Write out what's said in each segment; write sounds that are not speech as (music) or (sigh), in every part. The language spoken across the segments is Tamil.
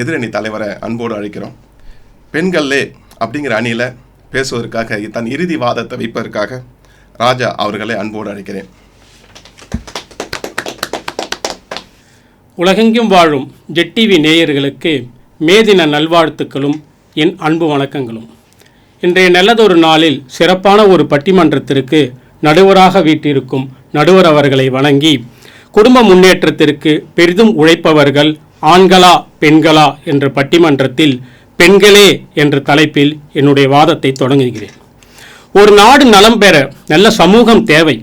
எதிரணி தலைவரை அன்போடு அழைக்கிறோம். பெண்களே அப்படிங்கிற அணியில் பேசுவதற்காக தன் இறுதி வாதத்தை வைப்பதற்காக ராஜா அவர்களை அன்போடு அழைக்கிறேன். உலகெங்கும் வாழும் ஜெட் டிவி நேயர்களுக்கு மேதின நல்வாழ்த்துக்களும் என் அன்பு வணக்கங்களும். இன்றைய நல்லதொரு நாளில் சிறப்பான ஒரு பட்டிமன்றத்திற்கு நடுவராக வீட்டிருக்கும் நடுவர் அவர்களை வணங்கி குடும்ப முன்னேற்றத்திற்கு பெரிதும் உழைப்பவர்கள் ஆண்களா பெண்களா என்ற பட்டிமன்றத்தில் பெண்களே என்ற தலைப்பில் என்னுடைய வாதத்தை தொடங்குகிறேன். ஒரு நாடு நலம் பெற நல்ல சமூகம் தேவை.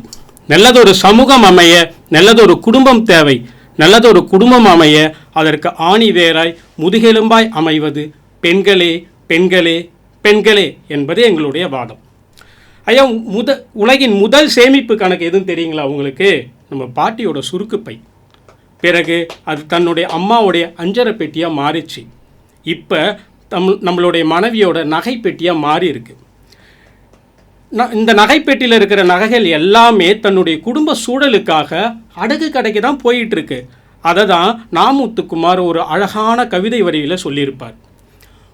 நல்லதொரு சமூகம் அமைய நல்லதொரு குடும்பம் தேவை. நல்லதொரு குடும்பம் அமைய அதற்கு ஆணி வேராய் முதுகெலும்பாய் அமைவது பெண்களே பெண்களே பெண்களே என்பது எங்களுடைய வாதம். ஐயா முத உலகின் முதல் சேமிப்பு கணக்கு எதுவும் தெரியுங்களா உங்களுக்கு? நம்ம பாட்டியோட சுருக்குப்பை பிறகு அது தன்னுடைய அம்மாவுடைய அஞ்சரை பெட்டியாக மாறிச்சு. இப்போ தம் நம்மளுடைய மனைவியோட நகை பெட்டியாக மாறி இருக்கு ந- இந்த நகைப்பெட்டியில் இருக்கிற நகைகள் எல்லாமே தன்னுடைய குடும்ப சூழலுக்காக அடகு கடைக்கு தான் போயிட்டுருக்கு. அதை தான் நாமுத்துக்குமார் ஒரு அழகான கவிதை வரியில் சொல்லியிருப்பார்.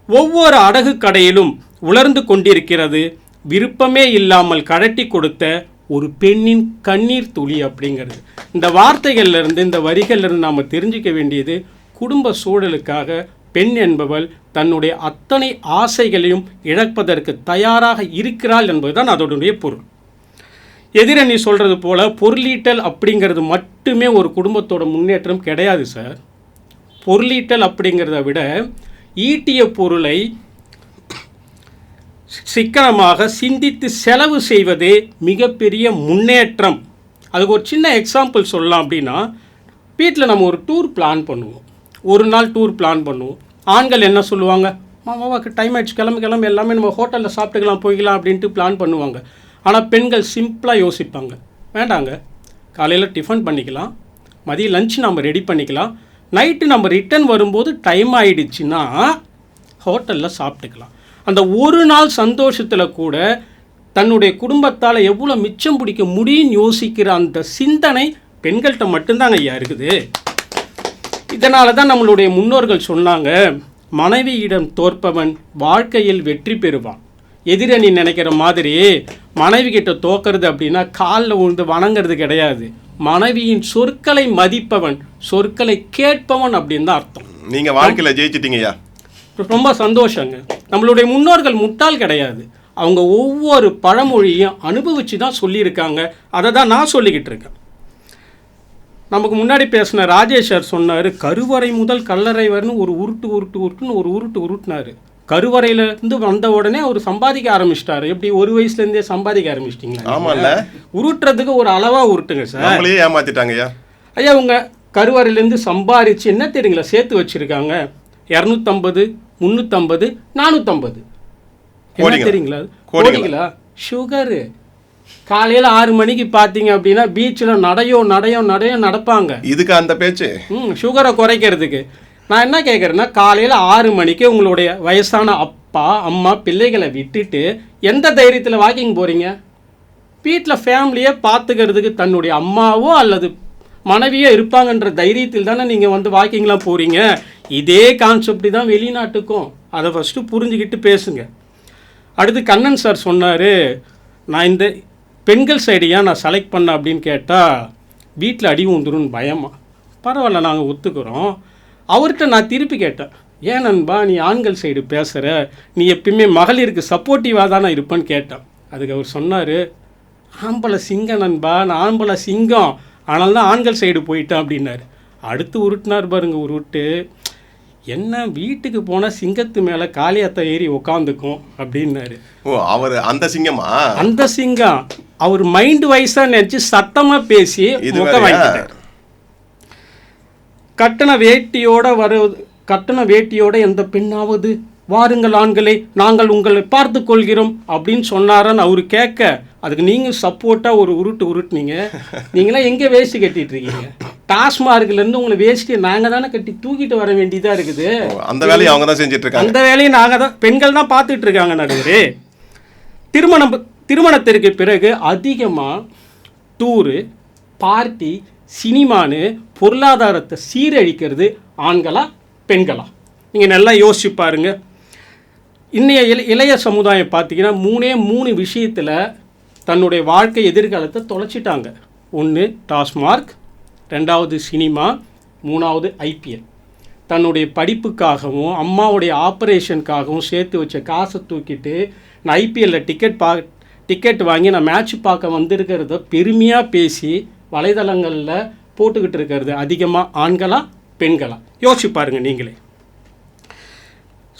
ஒவ்வொரு அடகு கடையிலும் உலர்ந்து கொண்டிருக்கிறது விருப்பமே இல்லாமல் கழட்டி கொடுத்த ஒரு பெண்ணின் கண்ணீர் துளி அப்படிங்கிறது. இந்த வார்த்தைகள்லேருந்து இந்த வரிகள்லேருந்து நாம் தெரிஞ்சுக்க வேண்டியது குடும்ப சூழலுக்காக பெண் என்பவள் தன்னுடைய அத்தனை ஆசைகளையும் இழப்பதற்கு தயாராக இருக்கிறாள் என்பதுதான் அதனுடைய பொருள். எதிரணி சொல்கிறது போல பொருளீட்டல் அப்படிங்கிறது மட்டுமே ஒரு குடும்பத்தோட முன்னேற்றம் கிடையாது சார். பொருளீட்டல் அப்படிங்கிறத விட ஈட்டிய பொருளை சிக்கனமாக சிந்தித்து செலவு செய்வதே மிகப்பெரிய முன்னேற்றம். அதுக்கு ஒரு சின்ன எக்ஸாம்பிள் சொல்லலாம் அப்படின்னா வீட்டில் நம்ம ஒரு டூர் பிளான் பண்ணுவோம். ஒரு நாள் டூர் பிளான் பண்ணுவோம். ஆண்கள் என்ன சொல்லுவாங்க? மாமாவாக்கு டைம் ஆயிடுச்சு. கிளம்பு கிளம்பு. எல்லாமே நம்ம ஹோட்டலில் சாப்பிட்டுக்கலாம் போய்க்கலாம் அப்படின்ட்டு பிளான் பண்ணுவாங்க. ஆனால் பெண்கள் சிம்பிளாக யோசிப்பாங்க. வேண்டாங்க. காலையில் டிஃபன் பண்ணிக்கலாம். மதியம் லஞ்ச் நம்ம ரெடி பண்ணிக்கலாம். நைட்டு நம்ம ரிட்டர்ன் வரும்போது டைம் ஆயிடுச்சுன்னா ஹோட்டலில் சாப்பிட்டுக்கலாம். அந்த ஒரு நாள் சந்தோஷத்தில் கூட தன்னுடைய குடும்பத்தால் எவ்வளோ மிச்சம் பிடிக்க முடியும்னு யோசிக்கிற அந்த சிந்தனை பெண்கள்கிட்ட மட்டும்தாங்க ஐயா இருக்குது. இதனால தான் நம்மளுடைய முன்னோர்கள் சொன்னாங்க மனைவியிடம் தோற்பவன் வாழ்க்கையில் வெற்றி பெறுவான். எதிரணி நினைக்கிற மாதிரி மனைவி கிட்ட தோக்கிறது அப்படின்னா காலில் விழுந்து வணங்குறது கிடையாது. மனைவியின் சொற்களை மதிப்பவன் சொற்களை கேட்பவன் அப்படின்னு தான் அர்த்தம். நீங்கள் வாழ்க்கையில் ஜெயிச்சிட்டீங்கய்யா ரொம்ப சந்தோஷங்க. நம்மளுடைய முன்னோர்கள் முட்டாள் கிடையாது. அவங்க ஒவ்வொரு பழமொழியும் அனுபவிச்சு தான் சொல்லியிருக்காங்க. அதை தான் நான் சொல்லிக்கிட்டு இருக்கேன். நமக்கு முன்னாடி பேசின ராஜேஷ் சார் சொன்னார் கருவறை முதல் கல்லறை வரணும் ஒரு உருட்டு உருட்டு உருட்டுன்னு ஒரு உருட்டு உருட்டினாரு. கருவறையிலேருந்து வந்த உடனே அவர் சம்பாதிக்க ஆரம்பிச்சிட்டாரு. எப்படி ஒரு வயசுலேருந்தே சம்பாதிக்க ஆரம்பிச்சிட்டிங்களா ஆமால்ல. உருட்டுறதுக்கு ஒரு அளவாக உருட்டுங்க சார். நம்மளையே ஏமாத்திட்டாங்கய்யா. ஐயா உங்க கருவறையிலேருந்து சம்பாரிச்சு என்ன தெரியுங்களா? சேர்த்து வச்சிருக்காங்க. இரநூத்தம்பது முந்நூற்றம்பது நானூற்றம்பது என்ன? தெரியுங்களா? கோடிங்களா? சுகரு. காலையில் ஆறு மணிக்கு பார்த்தீங்க அப்படின்னா பீச்சில் நடையோ நடையோ நடையோ நடப்பாங்க. இதுக்கு அந்த பேச்சு. ம் சுகரை குறைக்கிறதுக்கு. நான் என்ன கேட்குறேன்னா காலையில் ஆறு மணிக்கு உங்களுடைய வயசான அப்பா அம்மா பிள்ளைகளை விட்டுட்டு எந்த தைரியத்தில் வாக்கிங் போகிறீங்க வீட்டில் ஃபேமிலியை பார்த்துக்கிறதுக்கு தன்னுடைய அம்மாவோ அல்லது மனைவியோ இருப்பாங்கன்ற தைரியத்தில் தானே நீங்கள் வந்து வாக்கிங்லாம் போகிறீங்க இதே கான்செப்ட் தான் வெளிநாட்டுக்கும். அதை ஃபஸ்ட்டு புரிஞ்சுக்கிட்டு பேசுங்க. அடுத்து கண்ணன் சார் சொன்னார் நான் இந்த பெண்கள் சைடு ஏன் நான் செலக்ட் பண்ணேன் அப்படின்னு கேட்டால் வீட்டில் அடி உந்துருன்னு பயமா? பரவாயில்ல நாங்கள் ஒத்துக்கிறோம். அவர்கிட்ட நான் திருப்பி கேட்டேன் ஏன் நண்பா நீ ஆண்கள் சைடு பேசுகிற நீ எப்பயுமே மகளிருக்கு சப்போர்ட்டிவாக தானே இருப்பேன்னு கேட்டேன். அதுக்கு அவர் சொன்னார் ஆம்பளை சிங்கம் நண்பா நான் ஆம்பளை சிங்கம். ஆனால் தான் ஆண்கள் சைடு போயிட்டேன் அப்படின்னாரு. அடுத்து உருட்டினார் பாருங்க உருட்டு. என்ன வீட்டுக்கு போனால் சிங்கத்து மேலே காளியாத்த ஏறி உக்காந்துக்கும் அப்படின்னாரு. ஓ அவர் அந்த சிங்கமா? அந்த சிங்கம். அவர் மைண்ட் வைஸா நினைச்சு சத்தமா பேசி முக? வாங்கிட்டார். கட்டண வேட்டியோட வருவது கட்டண வேட்டியோட எந்த பெண்ணாவது வாருங்கள் ஆண்களே நாங்கள் உங்களை பார்த்து கொள்கிறோம் அப்படின்னு சொன்னாரன்னு அவர் கேட்க அதுக்கு நீங்க சப்போர்ட்டா ஒரு உருட்டு உருட்டுனீங்க. (laughs) நீங்களாம் எங்க வேஷ்டி கட்டிட்டு இருக்கீங்க டாஸ்மார்க்ல இருந்து உங்களை வேஷ்டியை நாங்க தானே கட்டி தூக்கிட்டு வர வேண்டியதா இருக்குது? அந்த வேலையை அவங்க தான் செஞ்சுட்டு இருக்காங்க அந்த வேலையை நாங்கள் தான் பெண்கள் தான் பார்த்துட்டு இருக்காங்க நடுவரே. திருமணம் திருமணத்திற்கு பிறகு அதிகமாக டூரு பார்ட்டி சினிமான்னு பொருளாதாரத்தை சீரழிக்கிறது ஆண்களா பெண்களா? நீங்கள் நல்லா யோசிச்சு பாருங்க. இன்றைய இள இளைய சமுதாயம் பார்த்தீங்கன்னா மூணே மூணு விஷயத்தில் தன்னுடைய வாழ்க்கை எதிர்காலத்தை தொலைச்சிட்டாங்க. ஒன்று டாஸ்மார்க் ரெண்டாவது சினிமா மூணாவது ஐபிஎல் தன்னுடைய படிப்புக்காகவும் அம்மாவுடைய ஆப்ரேஷனுக்காகவும் சேர்த்து வச்ச காசை தூக்கிட்டு நான் ஐபிஎல்லில் டிக்கெட் பா டிக்கெட் வாங்கி நான் மேட்ச் பார்க்க வந்திருக்கிறத பெருமையாக பேசி வலைதளங்களில் போட்டுக்கிட்டு இருக்கிறது. அதிகமாக ஆண்களா பெண்களா? யோசிச்சு பாருங்கள் நீங்களே.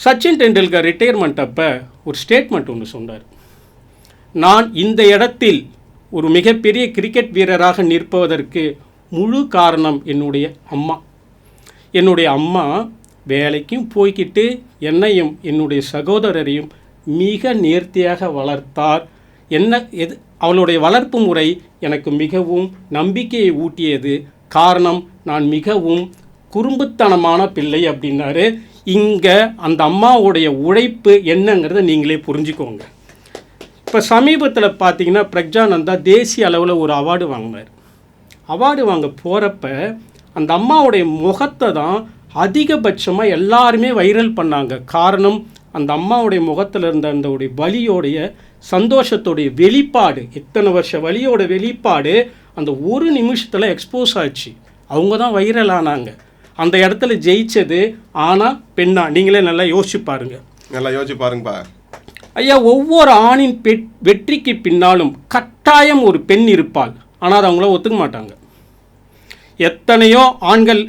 சச்சின் டெண்டுல்கர் ரிட்டையர்மெண்ட் அப்போ ஒரு ஸ்டேட்மெண்ட் ஒன்று சொன்னார். நான் இந்த இடத்தில் ஒரு மிகப்பெரிய கிரிக்கெட் வீரராக நிற்பதற்கு முழு காரணம் என்னுடைய அம்மா. என்னுடைய அம்மா வேலைக்கும் போய்க்கிட்டு என்னையும் என்னுடைய சகோதரரையும் மிக நேர்த்தியாக வளர்த்தார். என்ன எது அவளுடைய வளர்ப்பு முறை எனக்கு மிகவும் நம்பிக்கையை ஊட்டியது. காரணம் நான் மிகவும் குறும்புத்தனமான பிள்ளை அப்படின்னாரு. இங்கே அந்த அம்மாவுடைய உழைப்பு என்னங்கிறத நீங்களே புரிஞ்சுக்கோங்க. இப்போ சமீபத்தில் பார்த்தீங்கன்னா பிரக்ஜானந்தா தேசிய அளவில் ஒரு அவார்டு வாங்கினார். அவார்டு வாங்க போகிறப்ப அந்த அம்மாவுடைய முகத்தை தான் அதிகபட்சமாக எல்லாருமே வைரல் பண்ணாங்க. காரணம் அந்த அம்மாவுடைய முகத்தில் இருந்த அந்த உடைய வலியோடைய சந்தோஷத்தோடைய வெளிப்பாடு. இத்தனை வருஷ வலியோட வெளிப்பாடு அந்த ஒரு நிமிஷத்தில் எக்ஸ்போஸ் ஆச்சு. அவங்க தான் வைரல் ஆனாங்க. அந்த இடத்துல ஜெயிச்சது ஆனா பெண்ணா? நீங்களே நல்லா யோசிச்சு பாருங்க. நல்லா யோசிச்சு பாருங்கப்பா. ஐயா ஒவ்வொரு ஆணின் பெட் வெற்றிக்கு பின்னாலும் கட்டாயம் ஒரு பெண் இருப்பாள். ஆனால் அதை அவங்கள ஒத்துக்க மாட்டாங்க. எத்தனையோ ஆண்கள்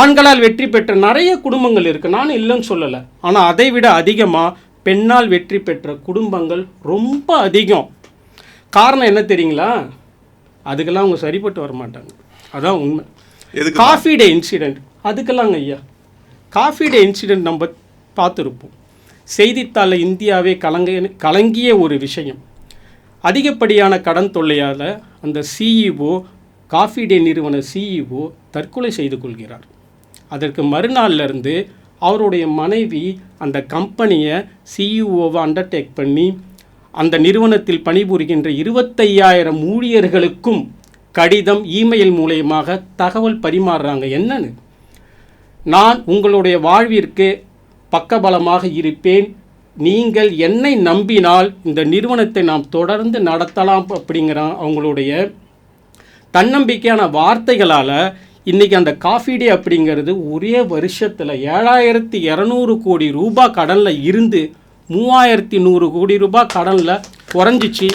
ஆண்களால் வெற்றி பெற்ற நிறைய குடும்பங்கள் இருக்குது நான் இல்லைன்னு சொல்லலை. ஆனால் அதை விட அதிகமாக பெண்ணால் வெற்றி பெற்ற குடும்பங்கள் ரொம்ப அதிகம். காரணம் என்ன தெரியுங்களா? அதுக்கெல்லாம் அவங்க சரிப்பட்டு வர மாட்டாங்க அதான் உண்மை. காஃபி டே இன்சிடெண்ட் அதுக்கெல்லாங்க ஐயா. காஃபி டே இன்சிடெண்ட் நம்ம பார்த்துருப்போம். செய்தித்தாளில் இந்தியாவே கலங்க கலங்கிய ஒரு விஷயம். அதிகப்படியான கடன் தொல்லையால் அந்த சிஇஓ காஃபி டே நிறுவன சிஇஓ தற்கொலை செய்து கொள்கிறார். அதற்கு மறுநாள்லேருந்து அவருடைய மனைவி அந்த கம்பெனியை சிஇஓவை அண்டர்டேக் பண்ணி அந்த நிறுவனத்தில் பணிபுரிகின்ற இருபத்தையாயிரம் ஊழியர்களுக்கும் கடிதம் இமெயில் மூலயமாக தகவல் பரிமாறுறாங்க. என்னன்னு? நான் உங்களுடைய வாழ்விற்கு பக்கபலமாக இருப்பேன். நீங்கள் என்னை நம்பினால் இந்த நிறுவனத்தை நாம் தொடர்ந்து நடத்தலாம் அப்படிங்கிற அவங்களுடைய தன்னம்பிக்கையான வார்த்தைகளால் இன்றைக்கி அந்த காஃபி டே அப்படிங்கிறது ஒரே வருஷத்தில் ஏழாயிரத்தி இரநூறு கோடி ரூபாய் கடனில் இருந்து மூவாயிரத்தி நூறு கோடி ரூபாய் கடனில் குறைஞ்சிச்சு.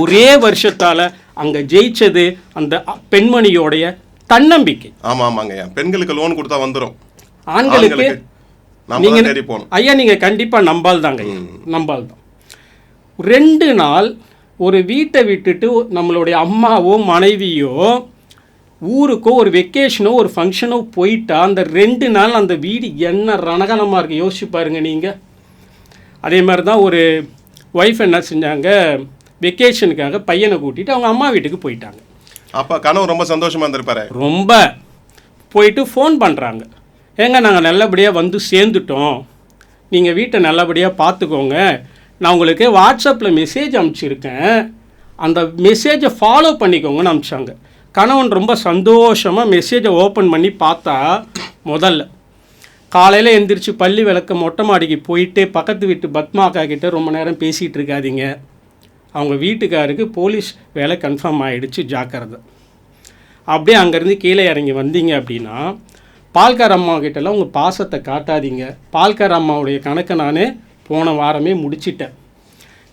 ஒரே வருஷத்தால் அங்கே ஜெயிச்சது அந்த பெண்மணியோடைய தன்னம்பிக்கை. ஆமாம் ஆமாங்க பெண்களுக்கு லோன் கொடுத்தா வந்துடும் ஆண்களுக்கு நீங்க ஐயா நீங்க கண்டிப்பா நம்பால் தாங்க. நம்பால் தான் ரெண்டு நாள் ஒரு வீட்டை விட்டுட்டு நம்மளுடைய அம்மாவோ மனைவியோ ஊருக்கோ ஒரு வெக்கேஷனோ ஒரு ஃபங்க்ஷனோ போயிட்டா அந்த ரெண்டு நாள் அந்த வீடு என்ன ரணகலமாக இருக்கு யோசிச்சு பாருங்க நீங்கள் அதே மாதிரி தான் ஒரு ஒய்ஃப் என்ன செஞ்சாங்க வெக்கேஷனுக்காக பையனை கூட்டிட்டு அவங்க அம்மா வீட்டுக்கு போயிட்டாங்க. அப்ப கனவு ரொம்ப சந்தோஷமா இருந்திருப்பாரு. ரொம்ப. போயிட்டு ஃபோன் பண்ணுறாங்க ஏங்க நாங்கள் நல்லபடியாக வந்து சேர்ந்துட்டோம். நீங்கள் வீட்டை நல்லபடியாக பார்த்துக்கோங்க. நான் உங்களுக்கு வாட்ஸ்அப்பில் மெசேஜ் அனுப்பிச்சிருக்கேன். அந்த மெசேஜை ஃபாலோ பண்ணிக்கோங்கன்னு அனுப்பிச்சாங்க. கணவன் ரொம்ப சந்தோஷமாக மெசேஜை ஓப்பன் பண்ணி பார்த்தா முதல்ல. காலையில் எந்திரிச்சு பள்ளி விளக்க மொட்டை மாடிக்கு போயிட்டு பக்கத்து வீட்டு பத்மா கிட்டே ரொம்ப நேரம் பேசிகிட்டு இருக்காதீங்க. அவங்க வீட்டுக்காருக்கு போலீஸ் வேலை கன்ஃபார்ம் ஆகிடுச்சு ஜாக்கிரதை. அப்படியே அங்கேருந்து கீழே இறங்கி வந்தீங்க அப்படின்னா பால்கார் அம்மா கிட்டலாம் உங்கள் பாசத்தை காட்டாதீங்க. பால்கார் அம்மாவுடைய கணக்கை நான் போன வாரமே முடிச்சிட்டேன்.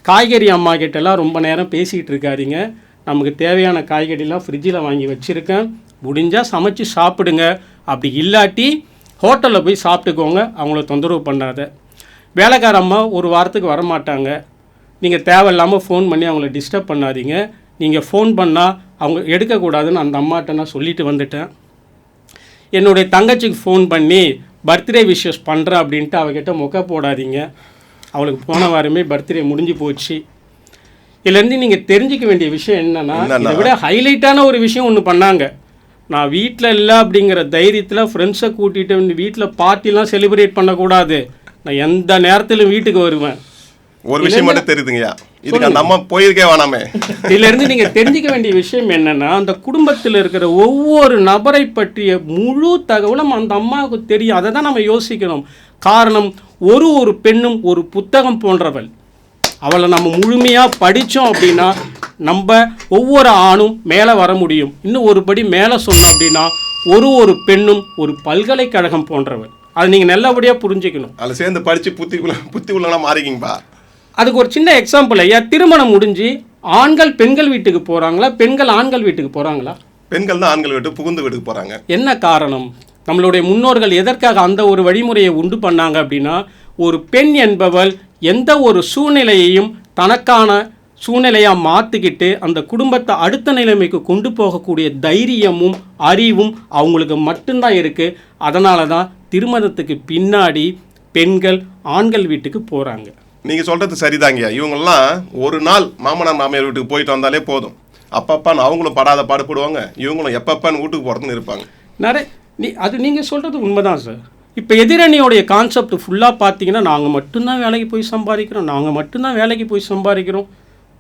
காய்கறி அம்மா கிட்டலாம் ரொம்ப நேரம் பேசிகிட்டு இருக்காதீங்க. நமக்கு தேவையான காய்கறிலாம் ஃப்ரிட்ஜில் வாங்கி வச்சுருக்கேன். முடிஞ்சால் சமைச்சு சாப்பிடுங்க. அப்படி இல்லாட்டி ஹோட்டலில் போய் சாப்பிட்டுக்கோங்க. அவங்கள தொந்தரவு பண்ணாத. வேலைக்கார அம்மா ஒரு வாரத்துக்கு வரமாட்டாங்க. நீங்கள் தேவையில்லாமல் ஃபோன் பண்ணி அவங்கள டிஸ்டர்ப் பண்ணாதீங்க. நீங்கள் ஃபோன் பண்ணால் அவங்க எடுக்கக்கூடாதுன்னு அந்த அம்மாட்ட நான் சொல்லிட்டு வந்துட்டேன். என்னுடைய தங்கச்சிக்கு ஃபோன் பண்ணி பர்த்டே விஷஸ் பண்ணுறேன் அப்படின்ட்டு அவகிட்ட முக போடாதீங்க. அவளுக்கு போன வாரமே பர்த்டே முடிஞ்சு போச்சு. இதுலேருந்து நீங்கள் தெரிஞ்சுக்க வேண்டிய விஷயம் என்னன்னா என்னன்னா? இதை விட ஹைலைட்டான ஒரு விஷயம் ஒன்று பண்ணாங்க. நான் வீட்டில் இல்லை அப்படிங்கிற தைரியத்தில் ஃப்ரெண்ட்ஸை கூட்டிகிட்டு வீட்டில் பார்ட்டிலாம் செலிப்ரேட் பண்ணக்கூடாது. நான் எந்த நேரத்திலும் வீட்டுக்கு வருவேன். ஒரு விஷயம் மட்டும் தெரியுதுங்கய்யா. இதுக்கு அந்த அம்மா போயிருக்கே வேணாமே. இதுல இருந்து நீங்க தெரிஞ்சுக்க வேண்டிய விஷயம் என்னன்னா அந்த குடும்பத்தில் இருக்கிற ஒவ்வொரு நபரை பற்றிய முழு தகவலும் அந்த அம்மாவுக்கு தெரியும். அதை தான் நம்ம யோசிக்கணும். காரணம் ஒரு ஒரு பெண்ணும் ஒரு புத்தகம் போன்றவள். அவளை நம்ம முழுமையாக படித்தோம் அப்படின்னா நம்ம ஒவ்வொரு ஆணும் மேலே வர முடியும். இன்னும் ஒரு படி மேலே சொன்னோம் அப்படின்னா ஒரு ஒரு பெண்ணும் ஒரு பல்கலைக்கழகம் போன்றவள். அதை நீங்கள் நல்லபடியாக புரிஞ்சுக்கணும். அதில் சேர்ந்து படித்து புத்தி புத்தி உள்ளலாம் மாறிக்கிங்கப்பா. அதுக்கு ஒரு சின்ன எக்ஸாம்பிள் ஐயா. திருமணம் முடிஞ்சு ஆண்கள் பெண்கள் வீட்டுக்கு போகிறாங்களா பெண்கள் ஆண்கள் வீட்டுக்கு போகிறாங்களா பெண்கள் தான் ஆண்கள் வீட்டு புகுந்து வீட்டுக்கு போகிறாங்க என்ன காரணம்? நம்மளுடைய முன்னோர்கள் எதற்காக அந்த ஒரு வழிமுறையை உண்டு பண்ணாங்க அப்படின்னா ஒரு பெண் என்பவள் எந்த ஒரு சூழ்நிலையையும் தனக்கான சூழ்நிலையாக மாற்றிக்கிட்டு அந்த குடும்பத்தை அடுத்த நிலைமைக்கு கொண்டு போகக்கூடிய தைரியமும் அறிவும் அவங்களுக்கு மட்டும்தான் இருக்குது அதனால தான் திருமணத்துக்கு பின்னாடி பெண்கள் ஆண்கள் வீட்டுக்கு போகிறாங்க நீங்கள் சொல்கிறது சரிதாங்கய்யா. இவங்கெல்லாம் ஒரு நாள் மாமனார் மாமியார் வீட்டுக்கு போயிட்டு வந்தாலே போதும். அப்பப்பான்னு அவங்களும் படாத பாடுபடுவாங்க இவங்களும் எப்பப்பான்னு வீட்டுக்கு போகிறதுன்னு இருப்பாங்க. நிறைய நீ அது நீங்கள் சொல்கிறது உண்மைதான் சார் இப்போ எதிரணியோடைய கான்செப்ட் ஃபுல்லாக பார்த்தீங்கன்னா நாங்கள் மட்டும்தான் வேலைக்கு போய் சம்பாதிக்கிறோம். நாங்கள் மட்டும்தான் வேலைக்கு போய் சம்பாதிக்கிறோம்.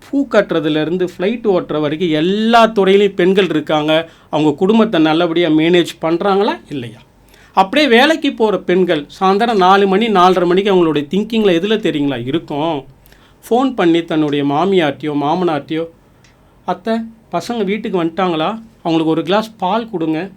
பூ கட்டுறதுலேருந்து ஃப்ளைட் ஓட்டுற வரைக்கும் எல்லா துறையிலையும் பெண்கள் இருக்காங்க. அவங்க குடும்பத்தை நல்லபடியாக மேனேஜ் பண்ணுறாங்களா இல்லையா? அப்படியே வேலைக்கு போகிற பெண்கள் சாயந்தரம் நாலு மணி நாலரை மணிக்கு அவங்களுடைய திங்கிங்கில் எதில் தெரியுங்களா? இருக்கும். ஃபோன் பண்ணி தன்னுடைய மாமியார்ட்டியோ மாமனார்ட்டியோ அத்தை பசங்க வீட்டுக்கு வந்துட்டாங்களா? அவங்களுக்கு ஒரு கிளாஸ் பால் கொடுங்க.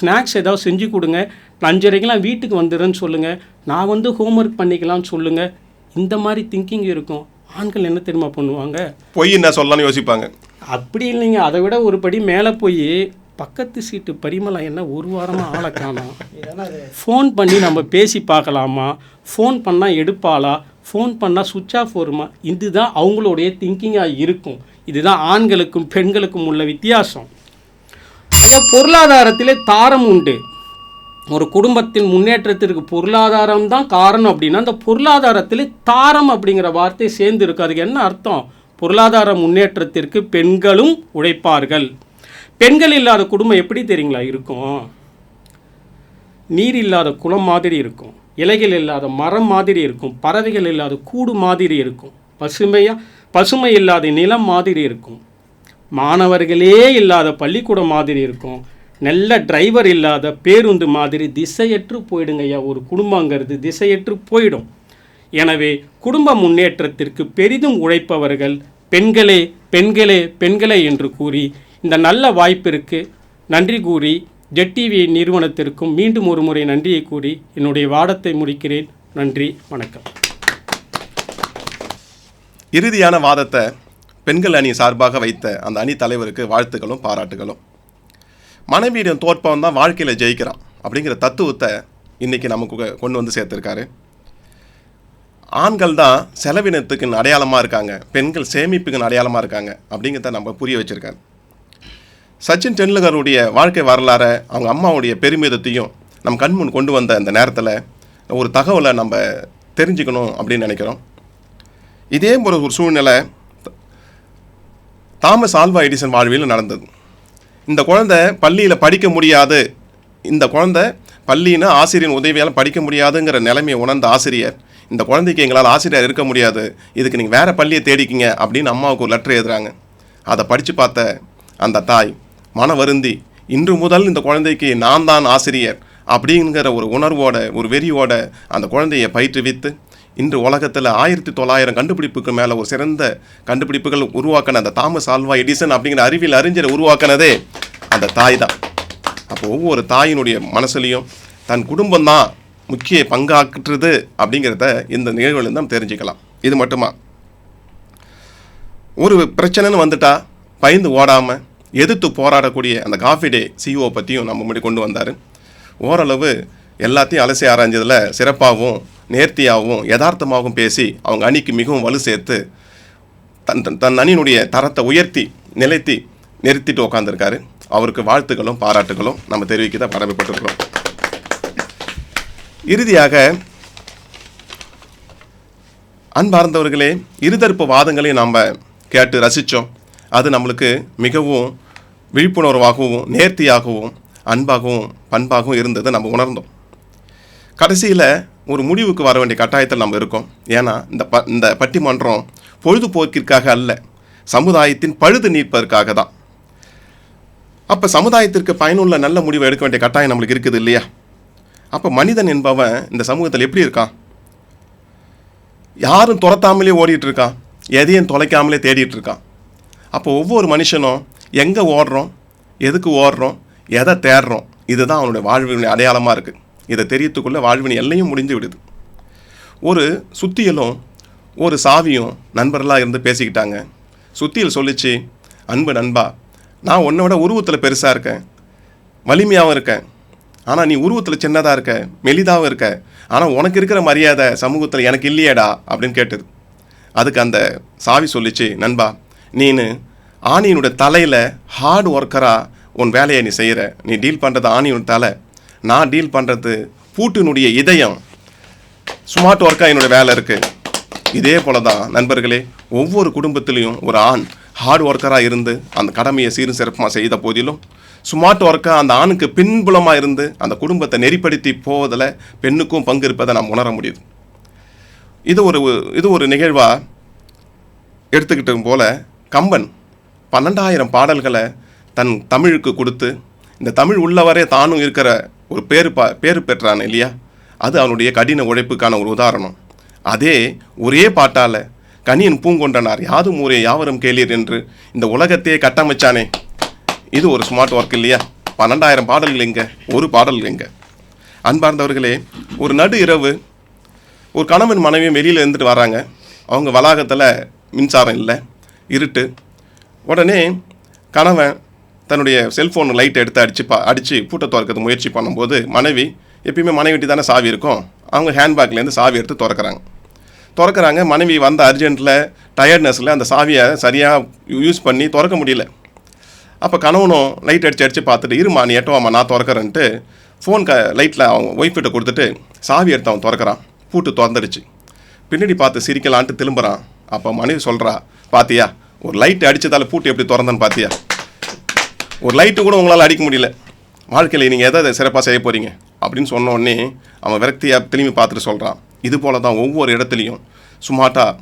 ஸ்நாக்ஸ் ஏதாவது செஞ்சு கொடுங்க. நான் அஞ்சரைக்கெல்லாம் வீட்டுக்கு வந்துடுறேன்னு சொல்லுங்கள் நான் வந்து ஹோம்ஒர்க் பண்ணிக்கலாம்னு சொல்லுங்கள் இந்த மாதிரி திங்கிங் இருக்கும். ஆண்கள் என்ன தெரியுமா பண்ணுவாங்க? பொய் என்ன சொல்லலாம்னு யோசிப்பாங்க. அப்படி இல்லைங்க. அதை விட ஒரு படி மேலே போய் பக்கத்து சீட்டு பரிமளம் என்ன ஒரு வாரமாக ஆளை காணோம் ஃபோன் பண்ணி நம்ம பேசி பார்க்கலாமா? ஃபோன் பண்ணால் எடுப்பாளா? ஃபோன் பண்ணால் சுவிட்ச் ஆஃப் வருமா? இதுதான் அவங்களுடைய திங்கிங்காக இருக்கும். இதுதான் ஆண்களுக்கும் பெண்களுக்கும் உள்ள வித்தியாசம். ஐயா பொருளாதாரத்திலே தாரம் உண்டு. ஒரு குடும்பத்தின் முன்னேற்றத்திற்கு பொருளாதாரம் தான் காரணம் அப்படின்னா அந்த பொருளாதாரத்திலே தாரம் அப்படிங்கிற வார்த்தை சேர்ந்து இருக்கு அதுக்கு என்ன அர்த்தம்? பொருளாதார முன்னேற்றத்திற்கு பெண்களும் உழைப்பார்கள். பெண்கள் இல்லாத குடும்பம் எப்படி தெரியுங்களா? இருக்கும். நீர் இல்லாத குளம் மாதிரி இருக்கும். இலைகள் இல்லாத மரம் மாதிரி இருக்கும். பறவைகள் இல்லாத கூடு மாதிரி இருக்கும். பசுமையாக பசுமை இல்லாத நிலம் மாதிரி இருக்கும். மாணவர்களே இல்லாத பள்ளிக்கூடம் மாதிரி இருக்கும். நல்ல டிரைவர் இல்லாத பேருந்து மாதிரி திசையற்று போயிடுங்க ஐயா. ஒரு குடும்பங்கிறது திசையற்று போயிடும். எனவே குடும்ப முன்னேற்றத்திற்கு பெரிதும் உழைப்பவர்கள் பெண்களே பெண்களே பெண்களே என்று கூறி இந்த நல்ல வாய்ப்பிற்கு நன்றி கூறி ஜெட் டிவி நிறுவனத்திற்கும் மீண்டும் ஒரு முறை நன்றியை கூறி என்னுடைய வாதத்தை முடிக்கிறேன். நன்றி வணக்கம். இறுதியான வாதத்தை பெண்கள் அணி சார்பாக வைத்த அந்த அணி தலைவருக்கு வாழ்த்துக்களும் பாராட்டுகளும். மனைவியிடம் தோற்பவன் தான் வாழ்க்கையில் ஜெயிக்கிறான் அப்படிங்கிற தத்துவத்தை இன்றைக்கி நமக்கு கொண்டு வந்து சேர்த்துருக்காரு. ஆண்கள் தான் செலவினத்துக்கு அடையாளமாக இருக்காங்க பெண்கள் சேமிப்புக்கு அடையாளமாக இருக்காங்க அப்படிங்கிறத நம்ம புரிய வச்சுருக்காரு. சச்சின் டெண்டுல்கருடைய வாழ்க்கை வரலாறை அவங்க அம்மாவுடைய பெருமிதத்தையும் நம் கண்முன் கொண்டு வந்த அந்த நேரத்தில் ஒரு தகவலை நம்ம தெரிஞ்சுக்கணும் அப்படின்னு நினைக்கிறோம். இதே ஒரு ஒரு சூழ்நிலை தாமஸ் ஆல்வா எடிசன் வாழ்வில் நடந்தது. இந்த குழந்தை பள்ளியில் படிக்க முடியாது. இந்த குழந்தை பள்ளின்னு ஆசிரியரின் உதவியால் படிக்க முடியாதுங்கிற நிலைமையை உணர்ந்த ஆசிரியர் இந்த குழந்தைக்கு எங்களால் ஆசிரியர் இருக்க முடியாது. இதுக்கு நீங்கள் வேறு பள்ளியை தேடிக்கிங்க அப்படின்னு அம்மாவுக்கு ஒரு லெட்டர் எழுதுறாங்க. அதை படித்து பார்த்த அந்த தாய் மன வருந்தி இன்று முதல் இந்த குழந்தைக்கு நான் தான் ஆசிரியர் அப்படிங்கிற ஒரு உணர்வோட ஒரு வெறியோட அந்த குழந்தையை பயிற்றுவித்து இன்று உலகத்தில் ஆயிரத்தி தொள்ளாயிரம் கண்டுபிடிப்புக்கு மேலே ஒரு சிறந்த கண்டுபிடிப்புகள் உருவாக்கின அந்த தாமஸ் ஆல்வா எடிசன் அப்படிங்கிற அறிவியல் அறிஞரை உருவாக்கினதே அந்த தாய் தான். அப்போ ஒவ்வொரு தாயினுடைய மனசுலையும் தன் குடும்பம் தான் முக்கிய பங்காற்றுது அப்படிங்கிறத இந்த நிகழ்வுல நம்ம தெரிஞ்சுக்கலாம். இது மட்டுமா? ஒரு பிரச்சனைன்னு வந்துட்டா பயந்து ஓடாமல் எதிர்த்து போராடக்கூடிய அந்த காஃபி டே சிஇஓ பற்றியும் நம்ம முன்னாடி கொண்டு வந்தார். ஓரளவு எல்லாத்தையும் அலசி ஆராய்ஞ்சதில் சிறப்பாகவும் நேர்த்தியாகவும் யதார்த்தமாகவும் பேசி அவங்க அணிக்கு மிகவும் வலு சேர்த்து தன் தன் தன் அணியினுடைய தரத்தை உயர்த்தி நிலைத்தி நிறுத்திட்டு உட்காந்துருக்காரு அவருக்கு வாழ்த்துக்களும் பாராட்டுகளும் நம்ம தெரிவிக்க தான் கடமைப்பட்டிருக்கிறோம். இறுதியாக அன்பார்ந்தவர்களே இருதரப்பு வாதங்களையும் நாம் கேட்டு ரசித்தோம் அது நம்மளுக்கு மிகவும் விழிப்புணர்வாகவும் நேர்த்தியாகவும் அன்பாகவும் பண்பாகவும் இருந்ததை நம்ம உணர்ந்தோம். கடைசியில் ஒரு முடிவுக்கு வர வேண்டிய கட்டாயத்தில் நம்ம இருக்கோம். ஏன்னா இந்த ப இந்த பட்டிமன்றம் பொழுதுபோக்கிற்காக அல்ல சமுதாயத்தின் பழுது நீட்பதற்காக தான். அப்போ சமுதாயத்திற்கு பயனுள்ள நல்ல முடிவை எடுக்க வேண்டிய கட்டாயம் நம்மளுக்கு இருக்குது இல்லையா? அப்போ மனிதன் என்பவன் இந்த சமூகத்தில் எப்படி இருக்கான்? யாரும் துரத்தாமலே ஓடிட்டு இருக்கான். எதையும் தொலைக்காமலே தேடிட்டு இருக்கான். அப்போ ஒவ்வொரு மனுஷனும் எங்கே ஓடுறோம் எதுக்கு ஓடுறோம் எதை தேடுறோம் இதுதான் அவனுடைய வாழ்வினுடைய அடையாளமாக இருக்குது இதை தெரியத்துக்குள்ளே வாழ்வின் எல்லையும் முடிஞ்சு விடுது. ஒரு சுத்தியலும் ஒரு சாவியும் நண்பர்களாக இருந்து பேசிக்கிட்டாங்க. சுத்தியல் சொல்லிச்சு அன்பு நண்பா நான் உன்னை விட உருவத்தில் பெருசாக இருக்கேன். வலிமையாகவும் இருக்கேன். ஆனால் நீ உருவத்தில் சின்னதாக இருக்க மெலிதாகவும் இருக்க. ஆனால் உனக்கு இருக்கிற மரியாதை சமூகத்தில் எனக்கு இல்லையேடா அப்படின்னு கேட்டது. அதுக்கு அந்த சாவி சொல்லிச்சு நண்பா நீனு ஆணியினுடைய தலையில் ஹார்ட் ஒர்க்கராக உன் வேலையை நீ செய்கிற நீ டீல் பண்ணுறது ஆணியோட தலை. நான் டீல் பண்ணுறது பூட்டினுடைய இதயம். ஸ்மார்ட் ஒர்க்காக என்னோட வேலை இருக்குது இதே போல தான் நண்பர்களே ஒவ்வொரு குடும்பத்திலையும் ஒரு ஆண் ஹார்ட் ஒர்க்கராக இருந்து அந்த கடமையை சீரும் சிறப்புமாக செய்த போதிலும் ஸ்மார்ட் ஒர்க்காக அந்த ஆணுக்கு பின்புலமாக இருந்து அந்த குடும்பத்தை நெறிப்படுத்தி போவதில் பெண்ணுக்கும் பங்கு இருப்பதை நாம் உணர முடியுது. இது ஒரு இது ஒரு நிகழ்வாக எடுத்துக்கிட்டும் போல கம்பன் பன்னெண்டாயிரம் பாடல்களை தன் தமிழுக்கு கொடுத்து இந்த தமிழ் உள்ளவரே தானும் இருக்கிற ஒரு பேர் பா பேர் பெற்றான் இல்லையா? அது அவனுடைய கடின உழைப்புக்கான ஒரு உதாரணம். அதே ஒரே பாட்டால் கனியன் பூங்கொண்டனார் யாதும் ஊரே யாவரும் கேளீர் என்று இந்த உலகத்தையே கட்டமைச்சானே. இது ஒரு ஸ்மார்ட் ஒர்க் இல்லையா? பன்னெண்டாயிரம் பாடல்கள் எங்க? ஒரு பாடல் எங்க? அன்பார்ந்தவர்களே ஒரு நடு இரவு ஒரு கணவன் மனைவியும் வெளியில் இருந்துட்டு வராங்க. அவங்க வளாகத்தில் மின்சாரம் இல்லை. இருட்டு. உடனே கணவன் தன்னுடைய செல்ஃபோன் லைட்டை எடுத்து அடித்து பா அடித்து பூட்டை திறக்கிறது முயற்சி பண்ணும்போது மனைவி எப்பயுமே மனைவிட்டி தானே சாவி இருக்கும். அவங்க ஹேண்ட்பேக்லேருந்து சாவி எடுத்து திறக்கிறாங்க. திறக்கிறாங்க. மனைவி வந்த அர்ஜென்ட்டில் டயர்ட்னஸில் அந்த சாவியை சரியாக யூஸ் பண்ணி திறக்க முடியல. அப்போ கணவனும் லைட் அடித்து அடித்து பார்த்துட்டு இருமா நீ எட்டவாமா நான் திறக்கிறேன்ட்டு ஃபோன் க லைட்டில் அவங்க ஒய்ஃபிட்ட கொடுத்துட்டு சாவி எடுத்து அவன் திறக்கிறான். பூட்டு திறந்துடுச்சு. பின்னாடி பார்த்து சிரிக்கலான்ட்டு திரும்புகிறான் அப்போ மனைவி சொல்கிறா பாத்தியா? ஒரு லைட் அடிச்சதால பூட்டு எப்படி திறந்தன்னு பாத்தியா? ஒரு லைட்டு கூட உங்களால் அடிக்க முடியல. வாழ்க்கையில் நீங்கள் எதை சிறப்பாக செய்ய போகிறீங்க அப்படின்னு சொன்ன உடனே அவன் விரக்தியாக திரும்பி பார்த்துட்டு சொல்கிறான் இது போல தான் ஒவ்வொரு இடத்துலையும் சுமாட்டாக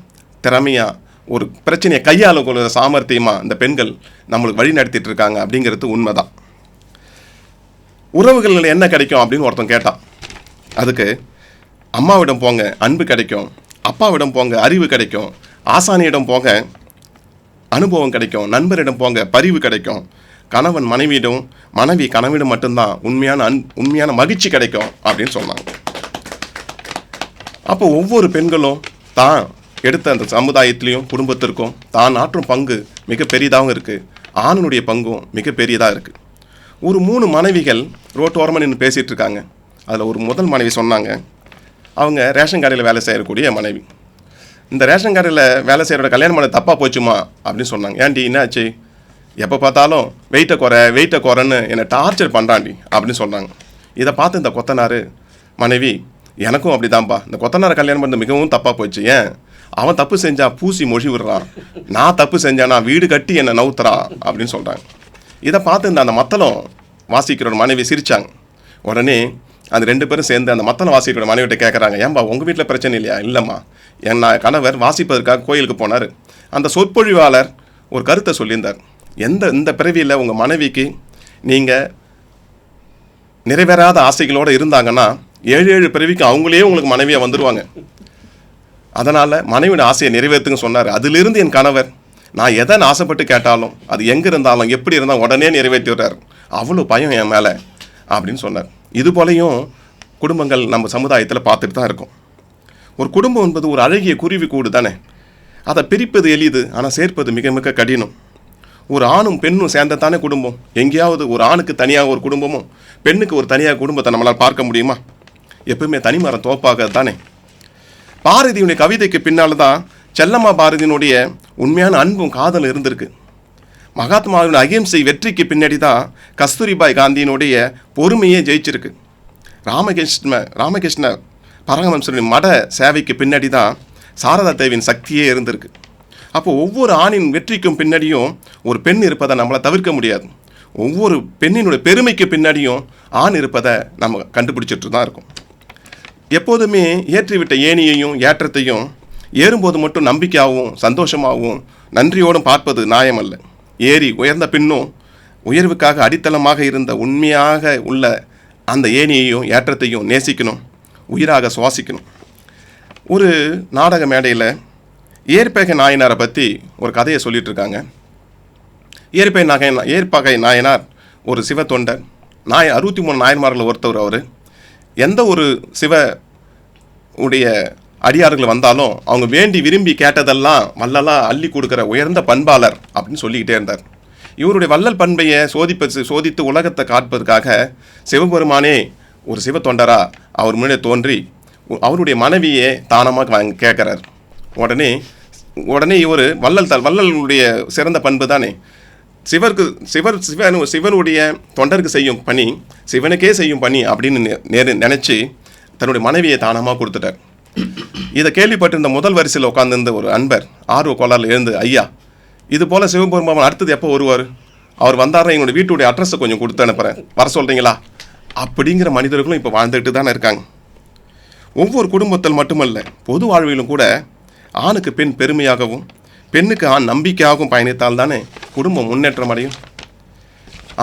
திறமையாக ஒரு பிரச்சனையை கையாள சாமர்த்தியமாக இந்த பெண்கள் நம்மளுக்கு வழி நடத்திட்டு இருக்காங்க அப்படிங்கிறது உண்மை தான் உறவுகளில் என்ன கிடைக்கும் அப்படின்னு ஒருத்தன் கேட்டான். அதுக்கு அம்மாவிடம் போங்க அன்பு கிடைக்கும். அப்பாவிடம் போங்க அறிவு கிடைக்கும். ஆசானியிடம் போங்க அனுபவம் கிடைக்கும் நண்பரிடம் போங்க பரிவு கிடைக்கும். கணவன் மனைவியிடம் மனைவி கணவிடம் மட்டும்தான் உண்மையான அன் உண்மையான மகிழ்ச்சி கிடைக்கும் அப்படின்னு சொன்னாங்க. அப்போ ஒவ்வொரு பெண்களும் தான் எடுத்த அந்த சமுதாயத்திலையும் குடும்பத்திற்கும் தான் ஆற்றும் பங்கு மிக பெரியதாகவும் இருக்குது ஆணனுடைய பங்கும் மிக பெரியதாக இருக்குது ஒரு மூணு மனைவிகள் ரோட்டோரமாக நின்று பேசிகிட்டு இருக்காங்க. அதில் ஒரு முதல் மனைவி சொன்னாங்க. அவங்க ரேஷன் கடையில் வேலை செய்யக்கூடிய மனைவி. இந்த ரேஷன் கடையில் வேலை செய்கிறோட கல்யாணம் பண்ண தப்பாக போச்சுமா? அப்படின்னு சொன்னாங்க. ஏன்டி என்னாச்சு? எப்போ பார்த்தாலும் வெயிட்டை குறை வெயிட்டை குறைன்னு என்னை டார்ச்சர் பண்ணுறாண்டி அப்படின்னு சொன்னாங்க. இதை பார்த்து இந்த கொத்தனார் மனைவி எனக்கும் அப்படிதான்ப்பா இந்த கொத்தனாரை கல்யாணம் பண்ணது மிகவும் தப்பாக போச்சு. ஏன்? அவன் தப்பு செஞ்சா பூசி மொழி விடுறான். நான் தப்பு செஞ்சானா வீடு கட்டி என்னை நவுத்துறான் அப்படின்னு சொல்கிறாங்க இதை பார்த்து இந்த அந்த மத்தளம் வாசிக்கிறோட மனைவி சிரிச்சாங்க. உடனே அந்த ரெண்டு பேரும் சேர்ந்து அந்த மத்தளம் வாசிக்கிற மனைவிட்ட கேட்குறாங்க ஏன்பா உங்கள் வீட்டில் பிரச்சனை இல்லையா? இல்லைம்மா என் கணவர் வாசிப்பதற்காக கோயிலுக்கு போனார். அந்த சொற்பொழிவாளர் ஒரு கருத்தை சொல்லியிருந்தார். எந்த இந்த பிறவியில் உங்கள் மனைவிக்கு நீங்கள் நிறைவேறாத ஆசைகளோடு இருந்தாங்கன்னா ஏழு ஏழு பிறவிக்கு அவங்களே உங்களுக்கு மனைவியாக வந்துடுவாங்க அதனால் மனைவியோட ஆசையை நிறைவேற்றுங்க சொன்னார். அதிலிருந்து என் கணவர் நான் எதை ஆசைப்பட்டு கேட்டாலும் அது எங்கே இருந்தாலும் எப்படி இருந்தால் உடனே நிறைவேற்றி விடுறார் அவ்வளோ பயம் என் மேலே அப்படின்னு சொன்னார். இது போலையும் குடும்பங்கள் நம்ம சமுதாயத்தில் பார்த்துட்டு தான் இருக்கோம். ஒரு குடும்பம் என்பது ஒரு அழகிய குருவி கூடு தானே? அதை பிரிப்பது எளிது ஆனால் சேர்ப்பது மிக மிக கடினம். ஒரு ஆணும் பெண்ணும் சேர்ந்ததானே குடும்பம்? எங்கேயாவது ஒரு ஆணுக்கு தனியாக ஒரு குடும்பமும் பெண்ணுக்கு ஒரு தனியாக குடும்பத்தை நம்மளால் பார்க்க முடியுமா? எப்பவுமே தனிமரம் தோப்பாக தானே? பாரதியுடைய கவிதைக்கு பின்னால் தான் செல்லம்மா பாரதியினுடைய உண்மையான அன்பும் காதலும் இருந்திருக்கு. மகாத்மாவின் அகிம்சை வெற்றிக்கு பின்னாடி தான் கஸ்தூரிபாய் காந்தியினுடைய பொறுமையே ஜெயிச்சிருக்கு. ராமகிருஷ்ண ராமகிருஷ்ண பரமஹம்சரின் மட சேவைக்கு பின்னாடி தான் சாரதா தேவியின் சக்தியே இருந்திருக்கு. அப்போது ஒவ்வொரு ஆணின் வெற்றிக்கும் பின்னாடியும் ஒரு பெண் இருப்பதை நம்மளை தவிர்க்க முடியாது. ஒவ்வொரு பெண்ணினுடைய பெருமைக்கு பின்னாடியும் ஆண் இருப்பதை நம்ம கண்டுபிடிச்சிட்டு தான் இருக்கோம். எப்போதுமே ஏற்றிவிட்ட ஏணியையும் ஏற்றத்தையும் ஏறும்போது மட்டும் நம்பிக்கையாகவும் சந்தோஷமாகவும் நன்றியோடும் பார்ப்பது நியாயமல்ல. ஏறி உயர்ந்த பின்னும் உயர்வுக்காக அடித்தளமாக இருந்த உண்மையாக உள்ள அந்த ஏணியையும் ஏற்றத்தையும் நேசிக்கணும் உயிராக சுவாசிக்கணும். ஒரு நாடக மேடையில் ஏற்பகை நாயனாரை பற்றி ஒரு கதையை சொல்லிகிட்ருக்காங்க ஏற்பை நகை ஏற்பகை நாயனார் ஒரு சிவ தொண்டர் நாய அறுபத்தி மூணு நாயன்மார்கள் ஒருத்தவர் அவர். எந்த ஒரு சிவ உடைய அடியார்கள் வந்தாலும் அவங்க வேண்டி விரும்பி கேட்டதெல்லாம் வள்ளலா அள்ளி கொடுக்குற உயர்ந்த பண்பாளர் அப்படின்னு சொல்லிக்கிட்டே இருந்தார். இவருடைய வள்ளல் பண்பையை சோதிப்பது சோதித்து உலகத்தை காட்பதற்காக சிவபெருமானே ஒரு சிவ தொண்டரா அவர் முன்னே தோன்றி அவருடைய மனைவியே தானமாக வாங்க கேட்குறார். உடனே உடனே இவர் வள்ளல் த வள்ளலுடைய சிறந்த பண்பு தானே. சிவருக்கு சிவர் சிவனு சிவனுடைய தொண்டருக்கு செய்யும் பணி சிவனுக்கே செய்யும் பணி அப்படின்னு நே நினச்சி தன்னுடைய மனைவியை தானமாக கொடுத்துட்டார். இதை கேள்விப்பட்டிருந்த முதல் வரிசையில் உட்காந்துருந்த ஒரு அன்பர் ஆர்வ கோளாறுல எழுந்து ஐயா இது போல் சிவபெருமான் அடுத்தது எப்போ வருவார்? அவர் வந்தாரா எங்களுடைய வீட்டுடைய அட்ரஸை கொஞ்சம் கொடுத்து அனுப்புகிறேன் வர சொல்கிறீங்களா அப்படிங்கிற மனிதர்களும் இப்போ வாழ்ந்துட்டு தானே இருக்காங்க. ஒவ்வொரு குடும்பத்தில் மட்டுமல்ல பொது வாழ்விலும் கூட ஆணுக்கு பெண் பெருமையாகவும் பெண்ணுக்கு ஆண் நம்பிக்கையாகவும் பயணித்தால் தானே குடும்பம் முன்னேற்றம் அடையும்.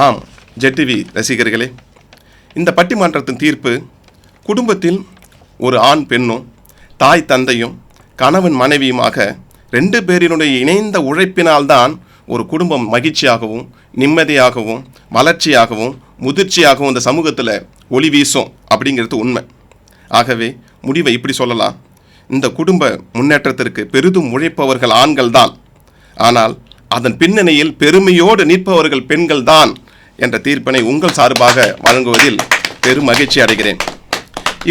ஆம் ஜெட்டிவி ரசிகர்களே இந்த பட்டிமன்றத்தின் தீர்ப்பு குடும்பத்தில் ஒரு ஆண் பெண்ணும் தாய் தந்தையும் கணவன் மனைவியுமாக ரெண்டு பேரினுடைய இணைந்த உழைப்பினால்தான் ஒரு குடும்பம் மகிழ்ச்சியாகவும் நிம்மதியாகவும் வளர்ச்சியாகவும் முதிர்ச்சியாகவும் இந்த சமூகத்தில் ஒளி வீசும் அப்படிங்கிறது உண்மை. ஆகவே முடிவை இப்படி சொல்லலாம். இந்த குடும்ப முன்னேற்றத்திற்கு பெரிதும் உழைப்பவர்கள் ஆண்கள்தான் ஆனால் அதன் பின்னணியில் பெருமையோடு நிற்பவர்கள் பெண்கள் தான் என்ற தீர்ப்பினை உங்கள் சார்பாக வழங்குவதில் பெரும் மகிழ்ச்சி அடைகிறேன்.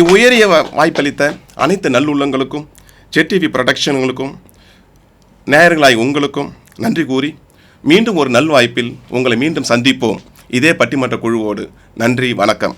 இவ்வுயரிய வாய்ப்பளித்த அனைத்து நல்லுள்ளங்களுக்கும் ஜெட்டிவி ப்ரொடக்ஷன்களுக்கும் நேயர்களாய் உங்களுக்கும் நன்றி கூறி மீண்டும் ஒரு நல்வாய்ப்பில் உங்களை மீண்டும் சந்திப்போம். இதே பட்டிமன்ற குழுவோடு. நன்றி வணக்கம்.